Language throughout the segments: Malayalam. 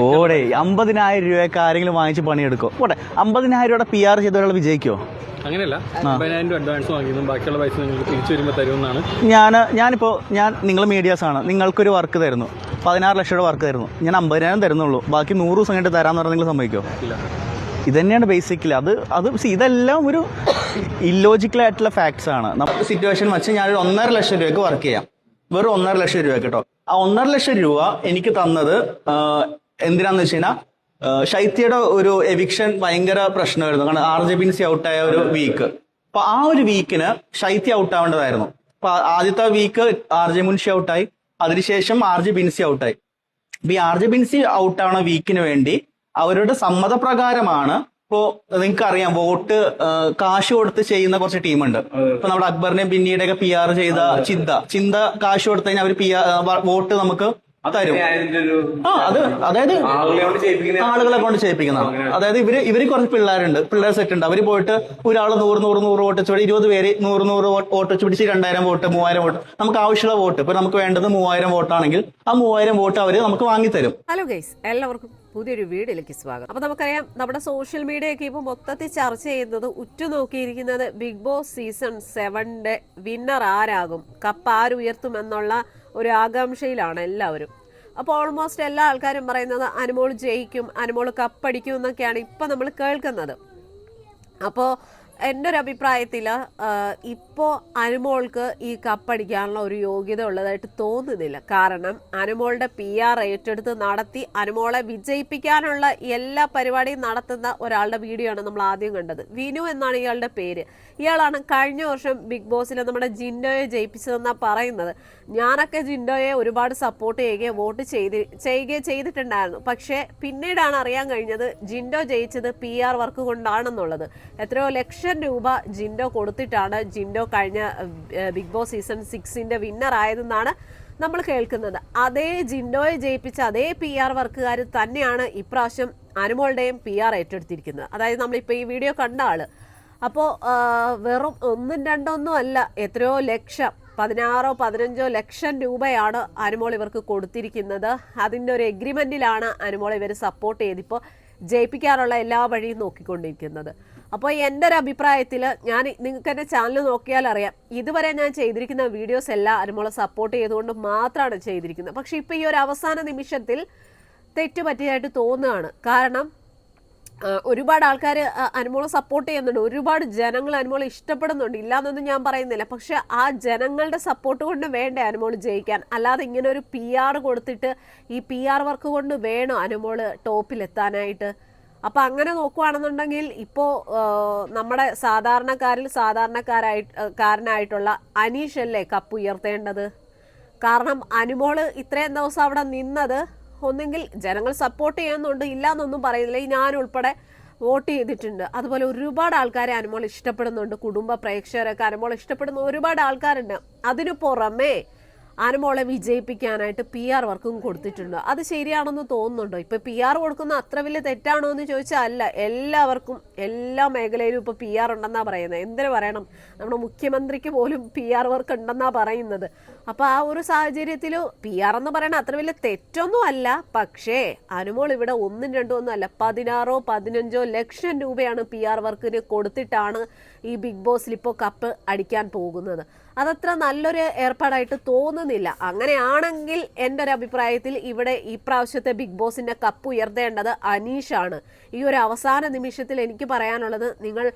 പോടെ അമ്പതിനായിരം രൂപയൊക്കെ ആരെങ്കിലും വാങ്ങിച്ച് പണിയെടുക്കോ പോട്ടെ അമ്പതിനായിരം രൂപയുടെ പി ആർ ചെയ്ത ഒരാൾ വിജയിക്കോ? അങ്ങനെയല്ല അമ്പതിനായിരം രൂപ അഡ്വാൻസ് വാങ്ങിയതും ബാക്കിയുള്ള പൈസ നിങ്ങൾക്ക് തിരിച്ചു വരുമ്പോൾ തരുമെന്നാണ്. ഞാൻ ഞാനിപ്പോൾ ഞാൻ നിങ്ങൾ മീഡിയാസാണ് നിങ്ങൾക്കൊരു വർക്ക് തരുന്നു. പതിനാറ് ലക്ഷം രൂപ വർക്ക് തരുന്നു. ഞാൻ അമ്പതിനായിരം തരുന്നുള്ളൂ. ബാക്കി നൂറ് ദിവസം കഴിഞ്ഞിട്ട് തരാമെന്ന് പറഞ്ഞാൽ നിങ്ങൾ സമ്മതിക്കുമോ ഇല്ല. ഇത് തന്നെയാണ് ബേസിക്കലി അത് അത് ഇതെല്ലാം ഒരു ഇല്ലോജിക്കൽ ആയിട്ടുള്ള ഫാക്ട്സ് ആണ്. നമുക്ക് സിറ്റുവേഷൻ വെച്ച് ഞാനൊരു ഒന്നര ലക്ഷം രൂപയ്ക്ക് വർക്ക് ചെയ്യാം. വെറും ഒന്നര ലക്ഷം രൂപ കേട്ടോ ആ ഒന്നര ലക്ഷം രൂപ എനിക്ക് തന്നത് എന്തിനാന്ന് വെച്ച് കഴിഞ്ഞാൽ ശൈത്യയുടെ ഒരു എവിക്ഷൻ ഭയങ്കര പ്രശ്നമായിരുന്നു. കാരണം ആർ ജെ ബിൻസി ഔട്ടായ ഒരു വീക്ക് അപ്പൊ ആ ഒരു വീക്കിന് ശൈത്യ ഔട്ട് ആവേണ്ടതായിരുന്നു. അപ്പൊ ആദ്യത്തെ വീക്ക് ആർ ജെ മുൻഷി ഔട്ടായി അതിനുശേഷം ആർ ജെ ബിൻസി ഔട്ടായി അപ്പൊ ഈ ആർ ജെ ബിൻസി ഔട്ട് ആവണ വീക്കിന് വേണ്ടി അവരുടെ സമ്മതപ്രകാരമാണ് ഇപ്പോ നിങ്ങൾക്ക് അറിയാം വോട്ട് കാശ് കൊടുത്ത് ചെയ്യുന്ന കുറച്ച് ടീമുണ്ട്. ഇപ്പൊ നമ്മുടെ അക്ബറിനെ പിന്നീട് ഒക്കെ പി ആർ ചെയ്ത ചിന്ത. ചിന്ത കാശ് കൊടുത്തു കഴിഞ്ഞാൽ അവർ പി ആർ വോട്ട് നമുക്ക് തരും. ആ അത് അതായത് ആളുകളെ കൊണ്ട് ചെയ്യിപ്പിക്കുന്നതാണ് അതായത് ഇവർ ഇവർ കുറച്ച് പിള്ളേരുണ്ട്. പിള്ളേർ സെറ്റ് ഉണ്ട്. അവർ പോയിട്ട് ഒരാൾ നൂറ് നൂറ് നൂറ് വോട്ട് വെച്ച് ഇരുപത് പേര് നൂറ് നൂറ് വോട്ട് വോട്ട് വെച്ച് പിടിച്ച് രണ്ടായിരം വോട്ട് മൂവായിരം വോട്ട് നമുക്ക് ആവശ്യമുള്ള വോട്ട്. ഇപ്പൊ നമുക്ക് വേണ്ടത് മൂവായിരം വോട്ടാണെങ്കിൽ ആ മൂവായിരം വോട്ട് അവർ നമുക്ക് വാങ്ങിത്തരും. ഹലോ ഗൈസ് എല്ലാവർക്കും പുതിയൊരു വീടിലേക്ക് സ്വാഗതം. അപ്പൊ നമുക്കറിയാം നമ്മുടെ സോഷ്യൽ മീഡിയയൊക്കെ ഇപ്പൊ മൊത്തത്തിൽ ചർച്ച ചെയ്യുന്നത് ഉറ്റുനോക്കിയിരിക്കുന്നത് ബിഗ് ബോസ് സീസൺ സെവന്റെ വിന്നർ ആരാകും? കപ്പ് ആരുയർത്തും എന്നുള്ള ഒരു ആകാംക്ഷയിലാണ് എല്ലാവരും. അപ്പോൾ ഓൾമോസ്റ്റ് എല്ലാ ആൾക്കാരും പറയുന്നത് അനുമോൾ ജയിക്കും അനുമോൾ കപ്പടിക്കും എന്നൊക്കെയാണ് ഇപ്പൊ നമ്മൾ കേൾക്കുന്നത്. അപ്പോൾ എന്റെ ഒരു അഭിപ്രായത്തിൽ ഇപ്പോൾ അനുമോൾക്ക് ഈ കപ്പടിക്കാനുള്ള ഒരു യോഗ്യത ഉള്ളതായിട്ട് തോന്നുന്നില്ല. കാരണം അനുമോളുടെ പി ആർ ഏറ്റെടുത്ത് നടത്തി അനുമോളെ വിജയിപ്പിക്കാനുള്ള എല്ലാ പരിപാടിയും നടത്തുന്ന ഒരാളുടെ വീഡിയോ ആണ് നമ്മൾ ആദ്യം കണ്ടത്. വിനു എന്നാണ് ഇയാളുടെ പേര്. ഇയാളാണ് കഴിഞ്ഞ വർഷം ബിഗ് ബോസിൽ നമ്മുടെ ജിൻഡോയെ ജയിപ്പിച്ചതെന്നാണ് പറയുന്നത്. ഞാനൊക്കെ ജിൻഡോയെ ഒരുപാട് സപ്പോർട്ട് ചെയ്യുകയും വോട്ട് ചെയ്ത് ചെയ്യുകയും ചെയ്തിട്ടുണ്ടായിരുന്നു. പക്ഷേ പിന്നീടാണ് അറിയാൻ കഴിഞ്ഞത് ജിൻഡോ ജയിച്ചത് പി ആർ വർക്ക് കൊണ്ടാണെന്നുള്ളത്. എത്രയോ ലക്ഷം രൂപ ജിൻഡോ കൊടുത്തിട്ടാണ് ജിൻഡോ കഴിഞ്ഞ ബിഗ് ബോസ് സീസൺ സിക്സിന്റെ വിന്നർ ആയതെന്നാണ് നമ്മൾ കേൾക്കുന്നത്. അതേ ജിൻഡോയെ ജയിപ്പിച്ച അതേ പി ആർ വർക്കുകാർ തന്നെയാണ് ഇപ്രാവശ്യം അനുമോളുടെയും പി ആർ ഏറ്റെടുത്തിരിക്കുന്നത്. അതായത് നമ്മളിപ്പോൾ ഈ വീഡിയോ കണ്ട ആൾ. അപ്പോൾ വെറും ഒന്നും രണ്ടൊന്നും അല്ല എത്രയോ ലക്ഷം പതിനാറോ പതിനഞ്ചോ ലക്ഷം രൂപയാണ് അനുമോൾ ഇവർക്ക് കൊടുത്തിരിക്കുന്നത്. അതിന്റെ ഒരു എഗ്രിമെന്റിലാണ് അനുമോൾ ഇവർ സപ്പോർട്ട് ചെയ്തിപ്പോൾ ജയിപ്പിക്കാനുള്ള എല്ലാ വഴിയും നോക്കിക്കൊണ്ടിരിക്കുന്നത്. അപ്പോൾ എന്റെ ഒരു അഭിപ്രായത്തിൽ ഞാൻ നിങ്ങൾക്ക് എന്റെ ചാനൽ നോക്കിയാൽ അറിയാം ഇതുവരെ ഞാൻ ചെയ്തിരിക്കുന്ന വീഡിയോസ് എല്ലാം അനുമോളെ സപ്പോർട്ട് ചെയ്തുകൊണ്ട് മാത്രമാണ് ചെയ്തിരിക്കുന്നത്. പക്ഷേ ഇപ്പോൾ ഈ ഒരു അവസാന നിമിഷത്തിൽ തെറ്റ് പറ്റിയതായിട്ട് തോന്നുകയാണ്. കാരണം ഒരുപാട് ആൾക്കാർ അനുമോളെ സപ്പോർട്ട് ചെയ്യുന്നുണ്ട്. ഒരുപാട് ജനങ്ങൾ അനുമോളെ ഇഷ്ടപ്പെടുന്നുണ്ട്. ഇല്ലാന്നൊന്നും ഞാൻ പറയുന്നില്ല. പക്ഷെ ആ ജനങ്ങളുടെ സപ്പോർട്ട് കൊണ്ട് വേണ്ടേ അനുമോൾ ജയിക്കാൻ? അല്ലാതെ ഇങ്ങനെ ഒരു പി ആർ കൊടുത്തിട്ട് ഈ പി ആർ വർക്ക് കൊണ്ട് വേണോ അനുമോൾ ടോപ്പിലെത്താനായിട്ട് അപ്പം അങ്ങനെ നോക്കുവാണെന്നുണ്ടെങ്കിൽ ഇപ്പോ നമ്മുടെ സാധാരണക്കാരിൽ സാധാരണക്കാരായി കാരനായിട്ടുള്ള അനീഷ് അല്ലേ കപ്പ് ഉയർത്തേണ്ടത്? കാരണം അനുമോൾ ഇത്രയും ദിവസം അവിടെ നിന്നത് ഒന്നെങ്കിൽ ജനങ്ങൾ സപ്പോർട്ട് ചെയ്യുന്നുണ്ട് ഇല്ലാന്നൊന്നും പറയുന്നില്ല. ഈ ഞാൻ ഉൾപ്പെടെ വോട്ട് ചെയ്തിട്ടുണ്ട്. അതുപോലെ ഒരുപാട് ആൾക്കാരെ അനുമോൾ ഇഷ്ടപ്പെടുന്നുണ്ട്. കുടുംബ പ്രേക്ഷകരൊക്കെ അനുമോൾ ഇഷ്ടപ്പെടുന്ന ഒരുപാട് ആൾക്കാരുണ്ട്. അതിനു പുറമേ അനുമോളെ വിജയിപ്പിക്കാനായിട്ട് പി ആർ വർക്കും കൊടുത്തിട്ടുണ്ട്. അത് ശരിയാണെന്ന് തോന്നുന്നുണ്ടോ? ഇപ്പൊ പി ആർ കൊടുക്കുന്ന അത്ര വലിയ തെറ്റാണോ എന്ന് ചോദിച്ചാൽ അല്ല. എല്ലാവർക്കും എല്ലാ മേഖലയിലും ഇപ്പൊ പി ആർ ഉണ്ടെന്നാ പറയുന്നത്. എന്തിനു പറയണം? നമ്മുടെ മുഖ്യമന്ത്രിക്ക് പോലും പി ആർ വർക്ക് ഉണ്ടെന്നാ പറയുന്നത്. അപ്പൊ ആ ഒരു സാഹചര്യത്തിൽ പി ആർ എന്ന് പറയുന്നത് അത്ര വലിയ തെറ്റൊന്നും അല്ല. പക്ഷേ അനുമോൾ ഇവിടെ ഒന്നും രണ്ടും ഒന്നും അല്ല. പതിനാറോ പതിനഞ്ചോ ലക്ഷം രൂപയാണ് പി ആർ വർക്കിന് കൊടുത്തിട്ടാണ് ഈ ബിഗ് ബോസിൽ ഇപ്പോൾ കപ്പ് അടിക്കാൻ പോകുന്നത്. അതത്ര നല്ലൊരു ഏർപ്പാടായിട്ട് തോന്നുന്നില്ല. അങ്ങനെയാണെങ്കിൽ എന്റെ ഒരു അഭിപ്രായത്തിൽ ഇവിടെ ഈ പ്രാവശ്യത്തെ ബിഗ് ബോസിന്റെ കപ്പ് ഉയർത്തേണ്ടത് അനീഷാണ്. ഈ ഒരു അവസാന നിമിഷത്തിൽ എനിക്ക് പറയാനുള്ളത് നിങ്ങൾ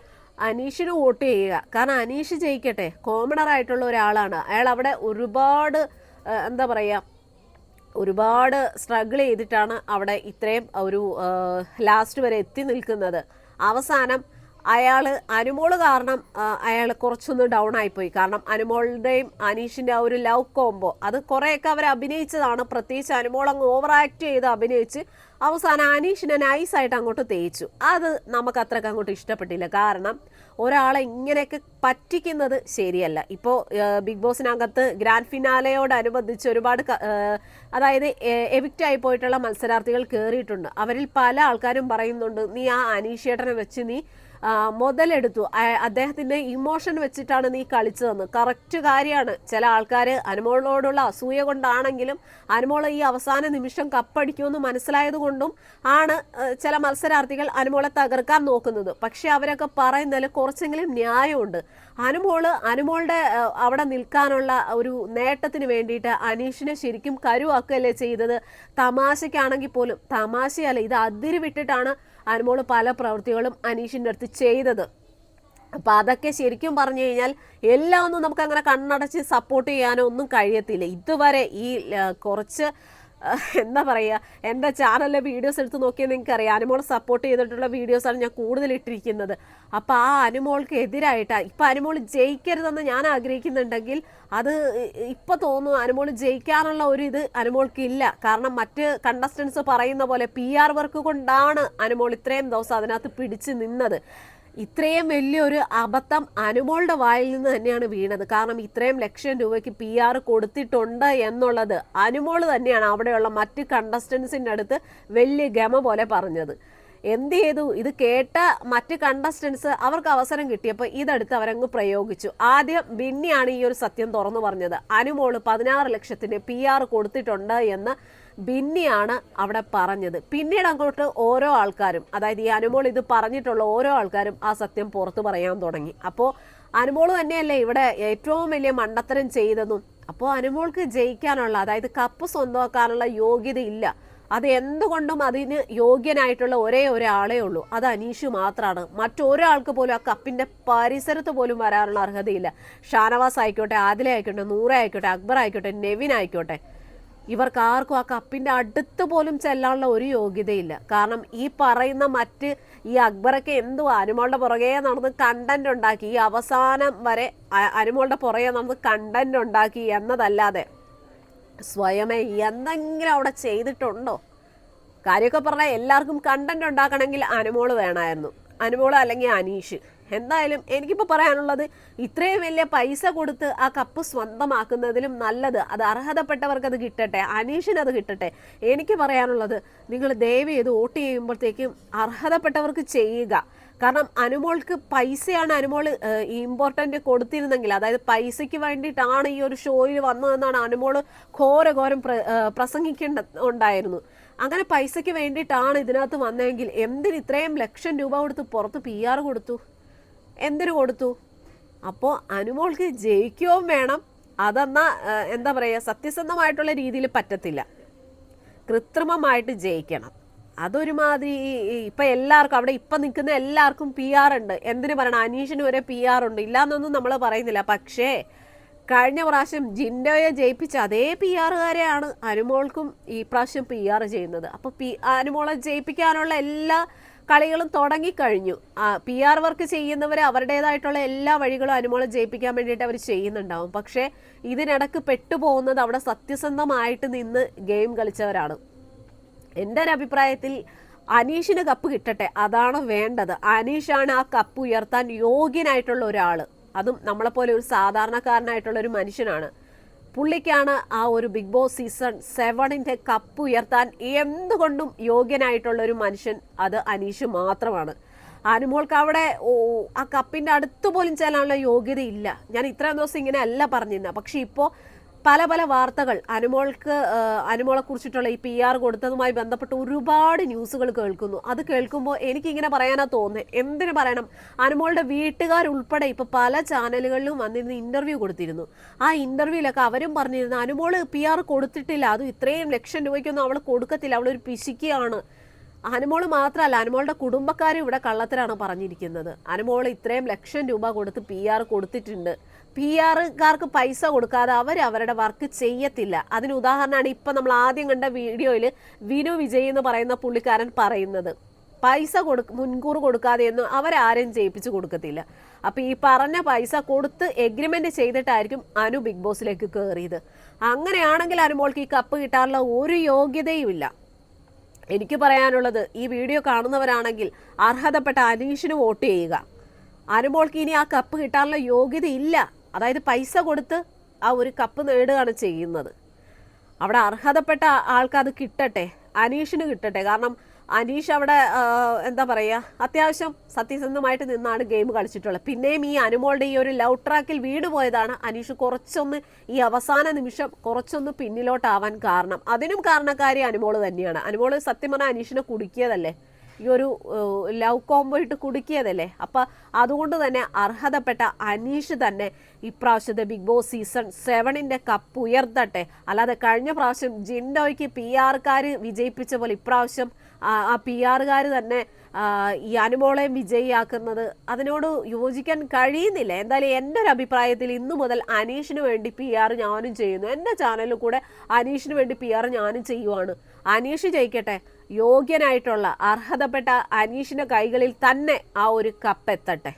അനീഷിന് വോട്ട് ചെയ്യുക. കാരണം അനീഷ് ജയിക്കട്ടെ കോമണർ ആയിട്ടുള്ള ഒരാളാണ്. അയാൾ അവിടെ ഒരുപാട് എന്താ പറയുക ഒരുപാട് സ്ട്രഗിൾ ചെയ്തിട്ടാണ് അവിടെ ഇത്രയും ഒരു ലാസ്റ്റ് വരെ എത്തി നിൽക്കുന്നത്. അവസാനം അയാൾ അനുമോൾ കാരണം അയാൾ കുറച്ചൊന്ന് ഡൗൺ ആയിപ്പോയി. കാരണം അനുമോളുടെയും അനീഷിന്റെ ആ ഒരു ലവ് കോംബോ അത് കുറേയൊക്കെ അവർ അഭിനയിച്ചതാണ്. പ്രത്യേകിച്ച് അനുമോൾ അങ്ങ് ഓവർ ആക്ട് ചെയ്ത് അഭിനയിച്ച് അവസാനം അനീഷിനെ നൈസായിട്ട് അങ്ങോട്ട് തേച്ചു. അത് നമുക്ക് അത്രയ്ക്ക് അങ്ങോട്ട് ഇഷ്ടപ്പെട്ടില്ല. കാരണം ഒരാളെ ഇങ്ങനെയൊക്കെ പറ്റിക്കുന്നത് ശരിയല്ല. ഇപ്പോൾ ബിഗ് ബോസിനകത്ത് ഗ്രാൻഡ് ഫിനാലയോടനുബന്ധിച്ച് ഒരുപാട് അതായത് എവിക്റ്റ് ആയി പോയിട്ടുള്ള മത്സരാർത്ഥികൾ കയറിയിട്ടുണ്ട് അവരിൽ പല ആൾക്കാരും പറയുന്നുണ്ട് നീ ആ അനീഷേട്ടനെ വെച്ച് നീ മുതലെടുത്തു. അദ്ദേഹത്തിന്റെ ഇമോഷൻ വെച്ചിട്ടാണ് നീ കളിച്ചതെന്ന്. കറക്റ്റ് കാര്യമാണ്. ചില ആൾക്കാർ അനുമോളോടുള്ള അസൂയ കൊണ്ടാണെങ്കിലും അനുമോൾ ഈ അവസാന നിമിഷം കപ്പടിക്കുമെന്ന് മനസ്സിലായത് കൊണ്ടും ആണ് ചില മത്സരാർത്ഥികൾ അനുമോളെ തകർക്കാൻ നോക്കുന്നത്. പക്ഷെ അവരൊക്കെ പറയുന്നതിൽ കുറച്ചെങ്കിലും ന്യായമുണ്ട്. അനുമോൾ അനുമോളുടെ അവിടെ നിൽക്കാനുള്ള ഒരു നേട്ടത്തിന് വേണ്ടിയിട്ട് അനീഷിനെ ശരിക്കും കരുവാക്കുകയല്ലേ ചെയ്തത്? തമാശയ്ക്കാണെങ്കിൽ പോലും തമാശയല്ല ഇത് അതിരി വിട്ടിട്ടാണ് അനുമോൾ പല പ്രവൃത്തികളും അനീഷിന്റെ അടുത്ത് ചെയ്തത്. അപ്പം അതൊക്കെ ശരിക്കും പറഞ്ഞു കഴിഞ്ഞാൽ എല്ലാം ഒന്നും നമുക്ക് അങ്ങനെ കണ്ണടച്ച് സപ്പോർട്ട് ചെയ്യാനോ ഒന്നും കഴിയത്തില്ല. ഇതുവരെ ഈ കുറച്ച് എന്താ പറയുക എന്റെ ചാനലിലെ വീഡിയോസ് എടുത്ത് നോക്കിയാൽ നിങ്ങൾക്ക് അറിയാം അനുമോൾ സപ്പോർട്ട് ചെയ്തിട്ടുള്ള വീഡിയോസാണ് ഞാൻ കൂടുതൽ ഇട്ടിരിക്കുന്നത്. അപ്പോൾ ആ അനുമോൾക്ക് എതിരായിട്ടാണ് ഇപ്പം അനുമോൾ ജയിക്കരുതെന്ന് ഞാൻ ആഗ്രഹിക്കുന്നുണ്ടെങ്കിൽ അത് ഇപ്പം തോന്നുന്നു അനുമോൾ ജയിക്കാനുള്ള ഒരു ഇത് അനുമോൾക്കില്ല കാരണം മറ്റ് കണ്ടസ്റ്റൻസ് പറയുന്ന പോലെ പി ആർ വർക്ക് കൊണ്ടാണ് അനുമോൾ ഇത്രയും ദിവസം അതിനകത്ത് പിടിച്ച് നിന്നത്. ഇത്രയും വലിയൊരു അബദ്ധം അനുമോളുടെ വായിൽ നിന്ന് തന്നെയാണ് വീണത്. കാരണം ഇത്രയും ലക്ഷം രൂപയ്ക്ക് പി ആർ കൊടുത്തിട്ടുണ്ട് എന്നുള്ളത് അനുമോൾ തന്നെയാണ് അവിടെയുള്ള മറ്റ് കണ്ടസ്റ്റൻസിന്റെ അടുത്ത് വലിയ ഗമ പോലെ പറഞ്ഞത്. എന്ത് ചെയ്തു? ഇത് കേട്ട മറ്റ് കണ്ടസ്റ്റൻസ് അവർക്ക് അവസരം കിട്ടിയപ്പോൾ ഇതെടുത്ത് അവരങ്ങ് പ്രയോഗിച്ചു. ആദ്യം ബിന്നിയാണ് ഈ ഒരു സത്യം തുറന്നു പറഞ്ഞത്. അനുമോൾ പതിനാറ് ലക്ഷത്തിന് പി ആർ കൊടുത്തിട്ടുണ്ട് എന്ന് ബിന്നിയാണ് അവിടെ പറഞ്ഞത്. പിന്നീട് അങ്ങോട്ട് ഓരോ ആൾക്കാരും അതായത് ഈ അനുമോൾ ഇത് പറഞ്ഞിട്ടുള്ള ഓരോ ആൾക്കാരും ആ സത്യം പുറത്തു പറയാൻ തുടങ്ങി. അപ്പോൾ അനുമോൾ തന്നെയല്ലേ ഇവിടെ ഏറ്റവും വലിയ മണ്ടത്തരം ചെയ്തതും. അപ്പോൾ അനുമോൾക്ക് ജയിക്കാനുള്ള അതായത് കപ്പ് സ്വന്തമാക്കാനുള്ള യോഗ്യത ഇല്ല അത് എന്തുകൊണ്ടും അതിന് യോഗ്യനായിട്ടുള്ള ഒരേ ഒരാളേ ഉള്ളൂ. അത് അനീഷ് മാത്രമാണ് മറ്റൊരാൾക്ക് പോലും ആ കപ്പിന്റെ പരിസരത്ത് പോലും വരാനുള്ള അർഹതയില്ല. ഷാനവാസ് ആയിക്കോട്ടെ ആദില ആയിക്കോട്ടെ നൂറ ആയിക്കോട്ടെ അക്ബർ ആയിക്കോട്ടെ നെവിൻ ആയിക്കോട്ടെ. ഇവർക്ക് ആർക്കും ആ കപ്പിന്റെ അടുത്ത് പോലും ചെല്ലാനുള്ള ഒരു യോഗ്യതയില്ല. കാരണം ഈ പറയുന്ന മറ്റ് ഈ അക്ബറൊക്കെ എന്തു അനുമോളുടെ പുറകെ നടന്ന് കണ്ടന്റ് ഉണ്ടാക്കി. ഈ അവസാനം വരെ അനുമോളുടെ പുറകെ നടന്ന് കണ്ടന്റ് ഉണ്ടാക്കി എന്നതല്ലാതെ സ്വയമേ എന്തെങ്കിലും അവിടെ ചെയ്തിട്ടുണ്ടോ? കാര്യമൊക്കെ പറഞ്ഞാൽ എല്ലാവർക്കും കണ്ടന്റ് ഉണ്ടാക്കണമെങ്കിൽ അനുമോൾ വേണമായിരുന്നു. അനുമോൾ അല്ലെങ്കിൽ അനീഷ്. എന്തായാലും എനിക്കിപ്പോൾ പറയാനുള്ളത് ഇത്രയും വലിയ പൈസ കൊടുത്ത് ആ കപ്പ് സ്വന്തമാക്കുന്നതിലും നല്ലത്. അത് അർഹതപ്പെട്ടവർക്ക് അത് കിട്ടട്ടെ അനീഷിന് അത് കിട്ടട്ടെ. എനിക്ക് പറയാനുള്ളത് നിങ്ങൾ ദയവ് ചെയ്ത് വോട്ട് ചെയ്യുമ്പോഴത്തേക്കും അർഹതപ്പെട്ടവർക്ക് ചെയ്യുക. കാരണം അനുമോൾക്ക് പൈസയാണ് അനുമോൾ ഇമ്പോർട്ടന്റ് കൊടുത്തിരുന്നെങ്കിൽ അതായത് പൈസയ്ക്ക് വേണ്ടിയിട്ടാണ് ഈ ഒരു ഷോയിൽ വന്നതെന്നാണ് അനുമോൾ ഘോരഘോരം പ്ര പ്രസംഗിക്കേണ്ട ഉണ്ടായിരുന്നു അങ്ങനെ പൈസയ്ക്ക് വേണ്ടിയിട്ടാണ് ഇതിനകത്ത് വന്നതെങ്കിൽ എന്തിന് ഇത്രയും ലക്ഷം രൂപ കൊടുത്ത് പുറത്ത് പി ആർ കൊടുത്തു? എന്തിനു കൊടുത്തു? അപ്പോൾ അനുമോൾക്ക് ജയിക്കുകയും വേണം. അതെന്നാ എന്താ പറയുക സത്യസന്ധമായിട്ടുള്ള രീതിയിൽ പറ്റത്തില്ല. കൃത്രിമമായിട്ട് ജയിക്കണം. അതൊരുമാതിരി ഇപ്പം എല്ലാവർക്കും അവിടെ ഇപ്പം നിൽക്കുന്ന എല്ലാവർക്കും പി ആർ ഉണ്ട്. എന്തിനു പറയണം? അനീഷിന് വരെ പി ആർ ഉണ്ട്. ഇല്ലാന്നൊന്നും നമ്മൾ പറയുന്നില്ല. പക്ഷേ കഴിഞ്ഞ പ്രാവശ്യം ജിൻഡോയെ ജയിപ്പിച്ച അതേ പി ആറുകാരെയാണ് അനുമോൾക്കും ഈ പ്രാവശ്യം പി ആർ ചെയ്യുന്നത്. അപ്പോൾ പി അനുമോളെ ജയിപ്പിക്കാനുള്ള എല്ലാ കളികളും തുടങ്ങിക്കഴിഞ്ഞു. പി ആർ വർക്ക് ചെയ്യുന്നവർ അവരുടേതായിട്ടുള്ള എല്ലാ വഴികളും അനുമോളം ജയിപ്പിക്കാൻ വേണ്ടിയിട്ട് അവർ ചെയ്യുന്നുണ്ടാവും. പക്ഷേ ഇതിനിടക്ക് പെട്ടുപോകുന്നത് അവിടെ സത്യസന്ധമായിട്ട് നിന്ന് ഗെയിം കളിച്ചവരാണ്. എന്റെ ഒരു അഭിപ്രായത്തിൽ അനീഷിന് കപ്പ് കിട്ടട്ടെ അതാണ് വേണ്ടത്. അനീഷാണ് ആ കപ്പ് ഉയർത്താൻ യോഗ്യനായിട്ടുള്ള ഒരാൾ അതും നമ്മളെപ്പോലെ ഒരു സാധാരണക്കാരനായിട്ടുള്ള ഒരു മനുഷ്യനാണ്. പുള്ളിക്കാണ് ആ ഒരു ബിഗ് ബോസ് സീസൺ സെവണിന്റെ കപ്പ് ഉയർത്താൻ എന്തുകൊണ്ടും യോഗ്യനായിട്ടുള്ള ഒരു മനുഷ്യൻ അത് അനീഷ് മാത്രമാണ്. അനുമോൾക്ക് അവിടെ ആ കപ്പിന്റെ അടുത്ത് പോലും ചെല്ലാനുള്ള യോഗ്യതയില്ല. ഞാൻ ഇത്രയും ദിവസം ഇങ്ങനെ അല്ല പറഞ്ഞിരുന്നത്. പക്ഷേ ഇപ്പോൾ പല പല വാർത്തകൾ. അനുമോൾക്ക് അനുമോളെ കുറിച്ചിട്ടുള്ള ഈ പി ആർ കൊടുത്തതുമായി ബന്ധപ്പെട്ട് ഒരുപാട് ന്യൂസുകൾ കേൾക്കുന്നു. അത് കേൾക്കുമ്പോൾ എനിക്കിങ്ങനെ പറയാനാ തോന്നുന്നത് എന്തിനു പറയണം? അനുമോളുടെ വീട്ടുകാരുൾപ്പെടെ ഇപ്പൊ പല ചാനലുകളിലും വന്നിരുന്ന് ഇന്റർവ്യൂ കൊടുത്തിരുന്നു. ആ ഇന്റർവ്യൂലൊക്കെ അവരും പറഞ്ഞിരുന്നു അനുമോൾ പി ആർ കൊടുത്തിട്ടില്ല. അത് ഇത്രയും ലക്ഷം രൂപയ്ക്കൊന്നും അവൾ കൊടുക്കത്തില്ല. അവളൊരു പിശിക്കുകയാണ് അനുമോൾ മാത്രമല്ല അനുമോളുടെ കുടുംബക്കാരും ഇവിടെ കള്ളത്തിലാണ് പറഞ്ഞിരിക്കുന്നത്. അനുമോൾ ഇത്രയും ലക്ഷം രൂപ കൊടുത്ത് പി ആർ കൊടുത്തിട്ടുണ്ട്. പി ആറുകാർക്ക് പൈസ കൊടുക്കാതെ അവർ അവരുടെ വർക്ക് ചെയ്യത്തില്ല. അതിന് ഉദാഹരണമാണ് ഇപ്പം നമ്മൾ ആദ്യം കണ്ട വീഡിയോയിൽ വിനു വിജയ് എന്ന് പറയുന്ന പുള്ളിക്കാരൻ പറയുന്നത്. പൈസ കൊടു മുൻകൂർ കൊടുക്കാതെയൊന്നും അവരാരെയും ചെയ്യിപ്പിച്ച് കൊടുക്കത്തില്ല. അപ്പോൾ ഈ പറഞ്ഞ പൈസ കൊടുത്ത് എഗ്രിമെന്റ് ചെയ്തിട്ടായിരിക്കും അനു ബിഗ് ബോസിലേക്ക് കയറിയത് അങ്ങനെയാണെങ്കിൽ അനുമോൾക്ക് ഈ കപ്പ് കിട്ടാനുള്ള ഒരു യോഗ്യതയുമില്ല. എനിക്ക് പറയാനുള്ളത് ഈ വീഡിയോ കാണുന്നവരാണെങ്കിൽ അർഹതപ്പെട്ട അനീഷിന് വോട്ട് ചെയ്യുക. അനുമോൾക്ക് ഇനി ആ കപ്പ് കിട്ടാനുള്ള യോഗ്യത ഇല്ല അതായത് പൈസ കൊടുത്ത് ആ ഒരു കപ്പ് നേടുകയാണ് ചെയ്യുന്നത്. അവിടെ അർഹതപ്പെട്ട ആൾക്ക് കിട്ടട്ടെ അനീഷിന് കിട്ടട്ടെ. കാരണം അനീഷ് അവിടെ എന്താ പറയുക അത്യാവശ്യം സത്യസന്ധമായിട്ട് നിന്നാണ് ഗെയിം കളിച്ചിട്ടുള്ളത്. പിന്നെയും ഈ അനുമോളുടെ ഈ ഒരു ലവ് ട്രാക്കിൽ വീട് പോയതാണ് അനീഷ് കുറച്ചൊന്ന് ഈ അവസാന നിമിഷം കുറച്ചൊന്ന് പിന്നിലോട്ടാവാൻ കാരണം. അതിനും കാരണക്കാരി അനുമോൾ തന്നെയാണ്. അനുമോൾ സത്യം പറഞ്ഞാൽ അനീഷിനെ കുടുക്കിയതല്ലേ? ഈ ഒരു ലവ് കോംബോ ഇട്ട് കുടുക്കിയതല്ലേ? അപ്പം അതുകൊണ്ട് തന്നെ അർഹതപ്പെട്ട അനീഷ് തന്നെ ഇപ്രാവശ്യത്തെ ബിഗ് ബോസ് സീസൺ സെവനിന്റെ കപ്പ് ഉയർത്തട്ടെ. അല്ലാതെ കഴിഞ്ഞ പ്രാവശ്യം ജിൻഡോയ്ക്ക് പി ആർക്കാർ വിജയിപ്പിച്ച പോലെ ഇപ്രാവശ്യം ആ, പി ആറുകാർ തന്നെ ഈ അനുമോളെയും വിജയിയാക്കുന്നത് അതിനോട് യോജിക്കാൻ കഴിയുന്നില്ല. എന്തായാലും എന്റെ ഒരു അഭിപ്രായത്തിൽ ഇന്നു മുതൽ അനീഷിന് വേണ്ടി പി ആർ ഞാനും ചെയ്യുന്നു. എന്റെ ചാനലിൽ കൂടെ അനീഷിന് വേണ്ടി പി ആർ ഞാനും ചെയ്യുവാണ്. അനീഷ് ജയിക്കട്ടെ. യോഗ്യനായിട്ടുള്ള അർഹതപ്പെട്ട അനീഷിന്റെ കൈകളിൽ തന്നെ ആ ഒരു കപ്പ് എത്തട്ടെ